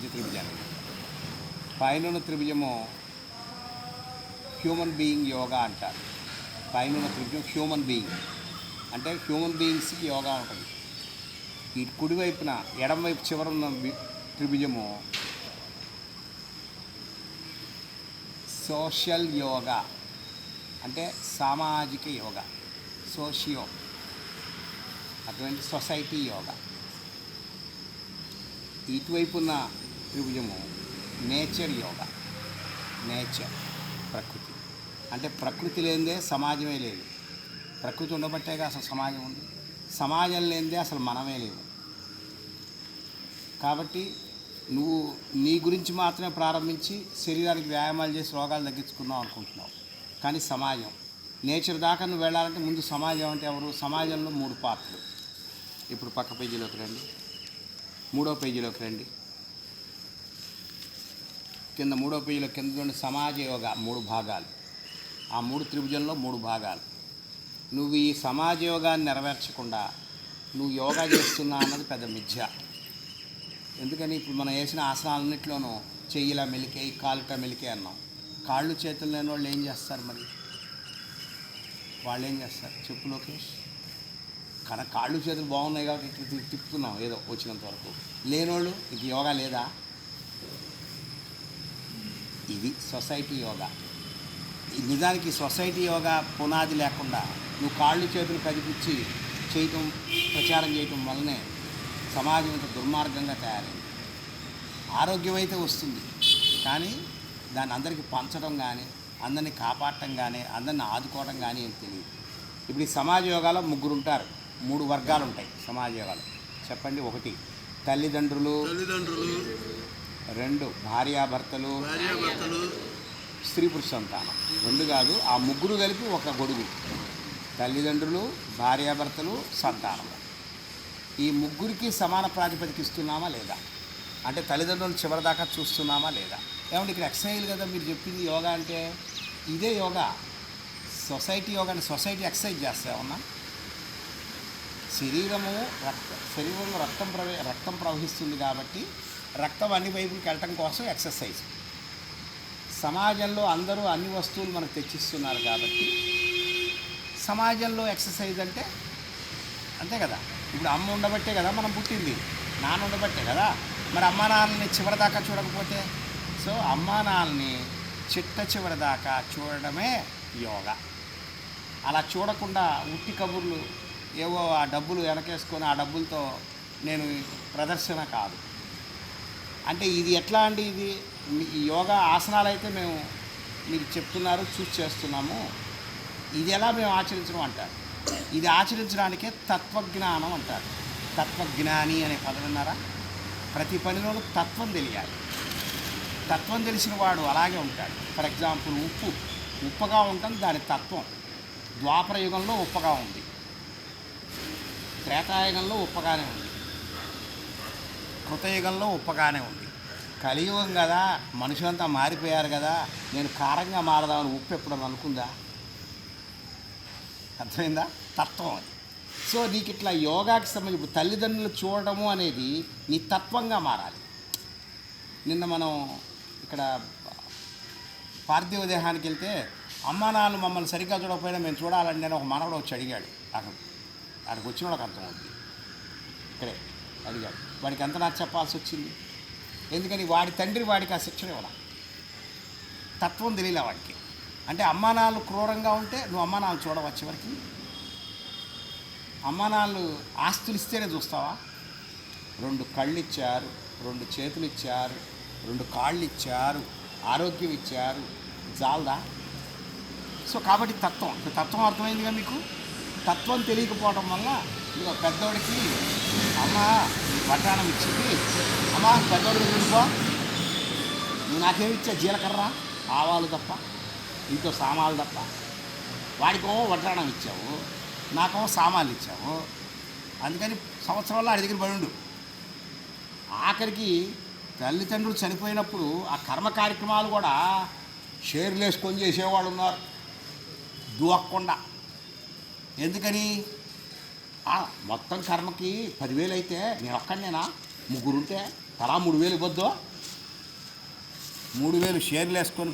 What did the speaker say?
త్రిభుజాన్ని. పైన త్రిభుజము human being yoga అంటారు. పైన త్రిభుజం హ్యూమన్ బీయింగ్ అంటే హ్యూమన్ బీయింగ్స్కి యోగా ఉంటుంది ఈ కుడివైపున ఎడమవైపు చివర ఉన్న త్రిభుజము సోషల్ యోగా. అంటే సామాజిక యోగా. సోషియో అటువంటి సొసైటీ యోగా. ఇటువైపు ఉన్న త్రిభుజము నేచర్ యోగా. నేచర్ ప్రకృతి. అంటే ప్రకృతి లేనిదే సమాజమే లేదు. ప్రకృతి ఉండబట్టేగా అసలు సమాజం ఉంది. సమాజం లేనిదే అసలు మనమే లేవు. కాబట్టి నువ్వు నీ గురించి మాత్రమే ప్రారంభించి శరీరానికి వ్యాయామాలు చేసి రోగాలు తగ్గించుకున్నావు అనుకుంటున్నావు. కానీ సమాజం. నేచర్ దాకా నువ్వు వెళ్ళాలంటే ముందు సమాజం అంటే ఎవరు? సమాజంలో మూడు పాత్రలు. ఇప్పుడు పక్క పేజీలోకి రండి. మూడో పేజీలోకి రండి. కింద మూడో పేజీలో కింద సమాజ యోగా మూడు భాగాలు. ఆ మూడు త్రిభుజంలో మూడు భాగాలు. నువ్వు ఈ సమాజ యోగాన్ని నెరవేర్చకుండా నువ్వు యోగా చేస్తున్నా అన్నది పెద్ద మిథ్య. ఎందుకని? ఇప్పుడు మనం వేసిన ఆసనాలన్నింటిలోనూ చెయ్యిలా మెలికే కాలుట మెలికే అన్నాం. కాళ్ళు చేతులు లేని వాళ్ళు ఏం చేస్తారు మరి? వాళ్ళు ఏం చేస్తారు? చెప్పు లోకేష్. కానీ కాళ్ళు చేతులు బాగున్నాయి కాబట్టి ఇట్లా తిప్పుతున్నాం ఏదో వచ్చినంత వరకు. లేనోళ్ళు ఇంక యోగా లేదా? ఇది సొసైటీ యోగా. నిజానికి సొసైటీ యోగా పునాది లేకుండా నువ్వు కాళ్ళు చేతులు కదిపించి చేయటం ప్రచారం చేయటం వల్లనే సమాజం ఇంత దుర్మార్గంగా తయారైంది. ఆరోగ్యం అయితే వస్తుంది కానీ దాన్ని అందరికీ పంచడం కానీ అందరినీ కాపాడటం కానీ అందరిని ఆదుకోవడం కానీ ఏం తెలియదు. ఇప్పుడు ఈ సమాజ యోగాలో ముగ్గురు ఉంటారు మూడు వర్గాలు ఉంటాయి సమాజ యోగాలు. చెప్పండి ఒకటి తల్లిదండ్రులు తల్లిదండ్రులు రెండు భార్యాభర్తలు భార్యాభర్తలు స్త్రీ పురుష సంతానం. రెండు కాదు ఆ ముగ్గురు కలిపి ఒక గొడుగు. తల్లిదండ్రులు భార్యాభర్తలు సంతానం. ఈ ముగ్గురికి సమాన ప్రాతిపదిక ఇస్తున్నామా లేదా? అంటే తల్లిదండ్రులు చివరిదాకా చూస్తున్నామా లేదా? ఏమంటే ఇక్కడ ఎక్సర్సైజ్ కదా మీరు చెప్పింది యోగా అంటే? ఇదే యోగా. సొసైటీ యోగా అంటే సొసైటీ ఎక్సర్సైజ్ చేస్తామన్నా శరీరము రక్త శరీరంలో రక్తం ప్రవే రక్తం ప్రవహిస్తుంది కాబట్టి రక్తం అన్ని వైపులకి వెళ్ళటం కోసం ఎక్సర్సైజ్. సమాజంలో అందరూ అన్ని వస్తువులు మనకు తెచ్చిస్తున్నారు కాబట్టి సమాజంలో ఎక్సర్సైజ్ అంటే అంతే కదా. ఇప్పుడు అమ్మ ఉండబట్టే కదా మనం పుట్టింది నాన్న ఉండబట్టే కదా. మరి అమ్మ నాన్నని చివరిదాకా చూడకపోతే? సో అమ్మ నాన్నని చిట్ట చివరిదాకా చూడడమే యోగా. అలా చూడకుండా ఉట్టి కబుర్లు ఏవో ఆ డబ్బులు వెనకేసుకొని ఆ డబ్బులతో నేను ప్రదర్శన కాదు. అంటే ఇది ఎట్లా అండి ఇది? మీ- ఈ యోగా ఆసనాలు అయితే మేము మీరు చెప్తున్నారు చూసి చేస్తున్నాము. ఇది ఎలా మేము ఆచరించడం అంటారు? ఇది ఆచరించడానికే తత్వజ్ఞానం అంటారు. తత్వజ్ఞాని అనే పదం విన్నారా? ప్రతి పనిలోనూ తత్వం తెలియాలి. తత్వం తెలిసిన వాడు అలాగే ఉంటాడు. ఫర్ ఎగ్జాంపుల్ ఉప్పు. ఉప్పగా ఉంటుంది దాని తత్వం. ద్వాపర యుగంలో ఉప్పగా ఉంది. త్రేతాయుగంలో ఉప్పగానే ఉంది. కృతయుగంలో ఉప్పగానే ఉంది. కలియుగం కదా మనుషులంతా మారిపోయారు కదా నేను కారంగా మారదామని ఉప్పు ఎప్పుడని అనుకుందా? అర్థమైందా? తత్వం అది. సో నీకు ఇట్లా యోగాకి సంబంధించి ఇప్పుడు తల్లిదండ్రులు చూడడము అనేది నీ తత్వంగా మారాలి. నిన్న మనం ఇక్కడ పార్థివ దేహానికి వెళ్తే అమ్మా నాన్న మమ్మల్ని సరిగ్గా చూడకపోయినా మేము చూడాలని నేను ఒక మనవడు వచ్చి అడిగాడు. అక్కడ అక్కడికి వచ్చిన వాళ్ళకి అర్థమవుతుంది. ఇక్కడే. అడిగాడు. వాడికి ఎంత నాకు చెప్పాల్సి వచ్చింది ఎందుకని వాడి తండ్రి వాడికి ఆ శిక్షణ ఇవ్వాల? తత్వం తెలియలే వాడికి. అంటే అమ్మానాలు క్రూరంగా ఉంటే నువ్వు అమ్మానాలు నాన్నలు చూడవచ్చు చివరికి? అమ్మా ఆస్తులు ఇస్తేనే చూస్తావా? రెండు కళ్ళు ఇచ్చారు రెండు చేతులు ఇచ్చారు రెండు కాళ్ళు ఇచ్చారు ఆరోగ్యం ఇచ్చారు జాలదా? సో కాబట్టి తత్వం. తత్వం అర్థమైందిగా మీకు? తత్వం తెలియకపోవడం వల్ల ఇదిగో పెద్దోడికి అమ్మ వడ్డాణం ఇచ్చింది. అమ్మ పెద్దోడికి చూడుకో నువ్వు నాకేమిచ్చా జీలకర్ర ఆవాలు తప్ప ఇంట్లో సామాన్లు తప్ప. వాడికేమో వడ్డాణం ఇచ్చావు నాకేమో సామాన్లు ఇచ్చావు. అందుకని సంవత్సరంలో ఆడి దగ్గర పడి ఉండు. ఆఖరికి తల్లిదండ్రులు చనిపోయినప్పుడు ఆ కర్మ కార్యక్రమాలు కూడా షేర్లు వేసుకొని చేసేవాళ్ళు ఉన్నారు. దూక్కుండా ఎందుకని? మొత్తం కర్మకి పదివేలు అయితే నేను ఒక్కడినేనా? ముగ్గురుంటే తలా మూడు వేలు ఇవ్వద్దు. మూడు వేలు షేర్లు వేసుకొని